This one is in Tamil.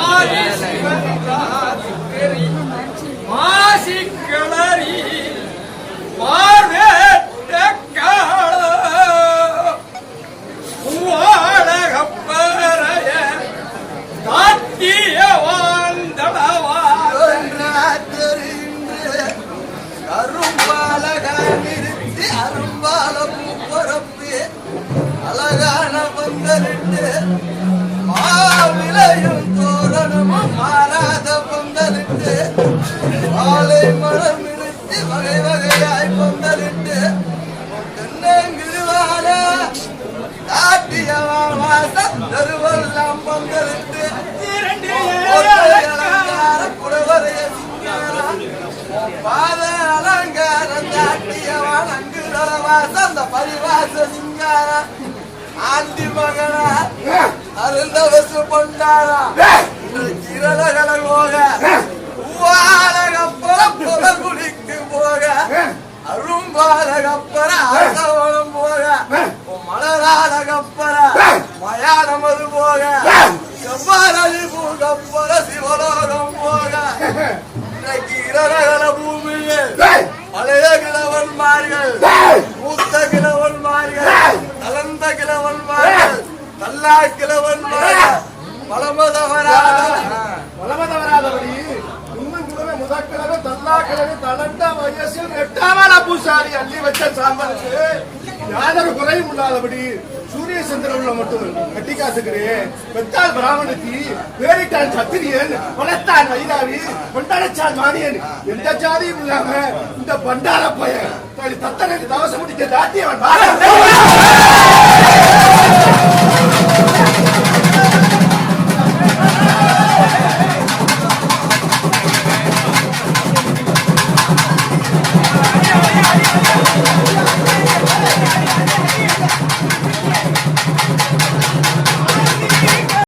ஆதி பார்வேட்ட காள பூவாழகப்பறைய தாத்திய வாழ்ந்தளவா கரும்பாலகானிருத்தி அரும்பால பூப்பரப்பு அழகான பந்தலிட்டு மாவிளையும் தருவெல்லாம் பந்தலிட்டு புடவரைய பாத அலங்காரம் தாட்டியவன் அங்குடவாசம் அந்த பரிவாச சிங்காரம். ஆண்டி மகனா அருந்தவசு பொண்டாரா கிரலகல போக போக அரசவனம் போக மலராலகப்பற மயானமது போக. செவ்வாரளி பூகப்பற சிவலோகம் போக. இன்றைக்கு இரகல பூமியில் பழைய கிழவன்மார்கள் மூத்த கிழவன்மார்கள் கலந்த கிழவன்மார்கள் கல்லா கிழவன்மார்கள் பலமதவராத வளமதவராதபடி இன்னும் கூடவே முதற்கிழமை தல்லாக்கிழமை தளர்ந்த வயசில் எட்டாமல பூசாரி அள்ளி வச்ச சாம்பலுக்கு யாதொரு குறையும் இல்லாதபடி சூரிய சந்திரன்ல மட்டும் கட்டி காசுக்கிறேன். பெத்தால் பிராமணத்தி வேறிட்டான் சத்திரியன் வளர்த்தான் வைராவி கொண்டாடச்சான் மானியன். எந்த ஜாதியும் இல்லாம இந்த பண்டார பையன் தனி தத்தனுக்கு தவசம் முடிக்க தாத்தியவன்